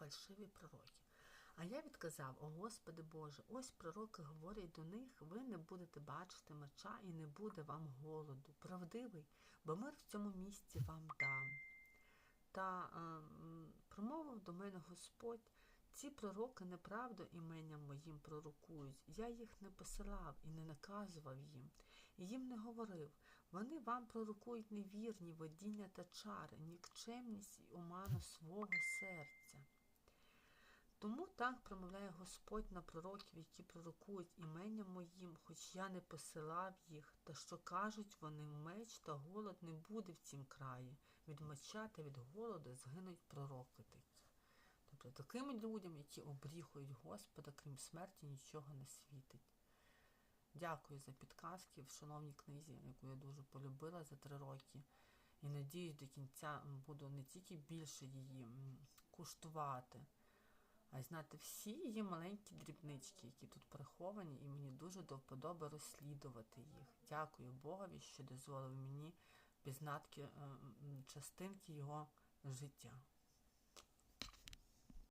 фальшиві пророки. А я відказав: О Господи Боже, ось пророки говорять до них, ви не будете бачити меча і не буде вам голоду. Правдивий, бо мир в цьому місці вам дам. Та е, промовив до мене Господь, ці пророки неправду іменням моїм пророкують. Я їх не посилав і не наказував їм, і їм не говорив. Вони вам пророкують невірні водіння та чари, нікчемність і оману свого серця. Тому так промовляє Господь на пророків, які пророкують іменням моїм, хоч я не посилав їх, та що кажуть вони, меч та голод не буде в цім краї. Від меча та від голоду згинуть пророки такі. Тобто таким людям, які обріхують Господа, крім смерті, нічого не світить. Дякую за підказки в шановній книзі, яку я дуже полюбила за три роки. І надіюсь, до кінця буду не тільки більше її куштувати, а й знати всі її маленькі дрібнички, які тут приховані, і мені дуже до вподоби розслідувати їх. Дякую Богові, що дозволив мені пізнати частинки його життя.